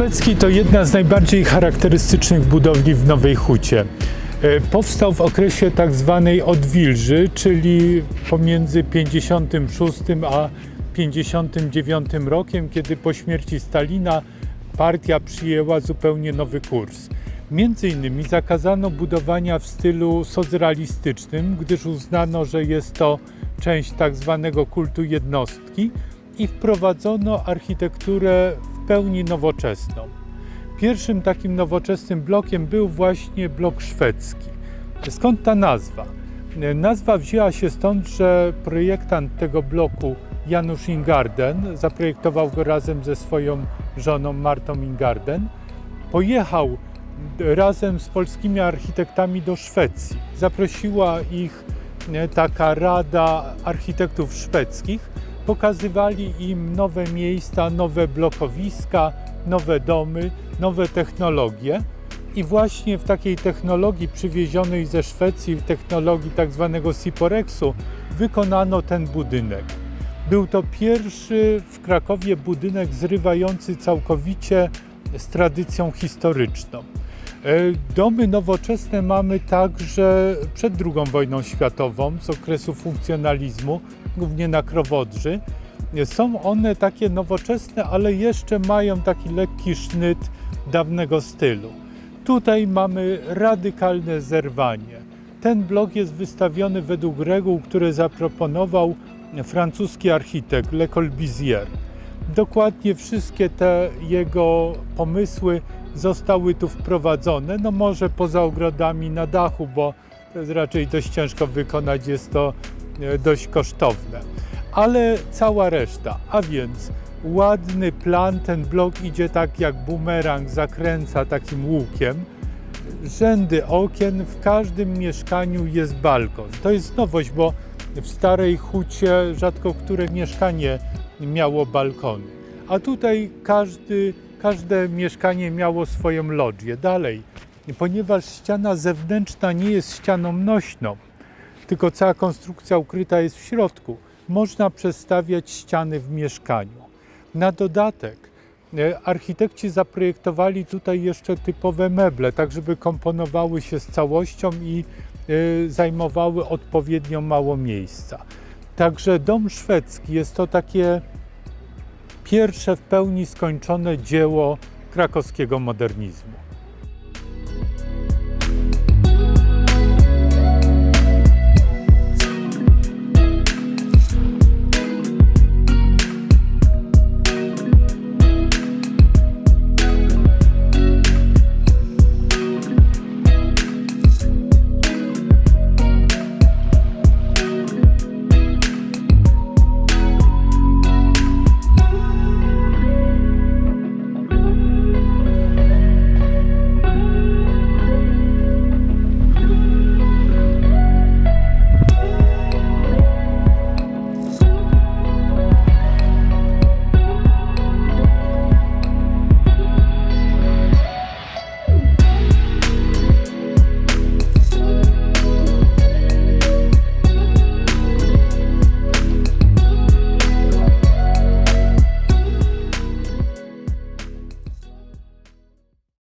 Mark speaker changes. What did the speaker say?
Speaker 1: szwedzki to jedna z najbardziej charakterystycznych budowli w Nowej Hucie. E, Powstał w okresie tak zwanej odwilży, czyli pomiędzy 56 a 59 rokiem, kiedy po śmierci Stalina partia przyjęła zupełnie nowy kurs. Między innymi zakazano budowania w stylu socrealistycznym, gdyż uznano, że jest to część tak zwanego kultu jednostki i wprowadzono architekturę pełni nowoczesną. Pierwszym takim nowoczesnym blokiem był właśnie blok szwedzki. Skąd ta nazwa? Nazwa wzięła się stąd, że projektant tego bloku Janusz Ingarden zaprojektował go razem ze swoją żoną Martą Ingarden. Pojechał razem z polskimi architektami do Szwecji. Zaprosiła ich e, taka rada architektów szwedzkich. Pokazywali im nowe miejsca, nowe blokowiska, nowe domy, nowe technologie. I właśnie w takiej technologii przywiezionej ze Szwecji, w technologii tak zwanego Siporexu, wykonano ten budynek. Był to pierwszy w Krakowie budynek zrywający całkowicie z tradycją historyczną. E, Domy nowoczesne mamy także przed II wojną światową, z okresu funkcjonalizmu, głównie na Krowodrzy. Są one takie nowoczesne, ale jeszcze mają taki lekki sznyt dawnego stylu. Tutaj mamy radykalne zerwanie. Ten blok jest wystawiony według reguł, które zaproponował francuski architekt Le Corbusier. Dokładnie wszystkie te jego pomysły zostały tu wprowadzone, no może poza ogrodami na dachu, bo to jest raczej dość ciężko wykonać, jest to e, dość kosztowne. Ale cała reszta, a więc ładny plan, ten blok idzie tak jak bumerang, zakręca takim łukiem. Rzędy okien, w każdym mieszkaniu jest balkon. To jest nowość, bo w Starej Hucie rzadko które mieszkanie miało balkony. A tutaj każdy, każde mieszkanie miało swoją lodżię. Dalej, ponieważ ściana zewnętrzna nie jest ścianą nośną, tylko cała konstrukcja ukryta jest w środku, można przestawiać ściany w mieszkaniu. Na dodatek e, architekci zaprojektowali tutaj jeszcze typowe meble, tak żeby komponowały się z całością i e, zajmowały odpowiednio mało miejsca. Także dom szwedzki jest to takie pierwsze w pełni skończone dzieło krakowskiego modernizmu.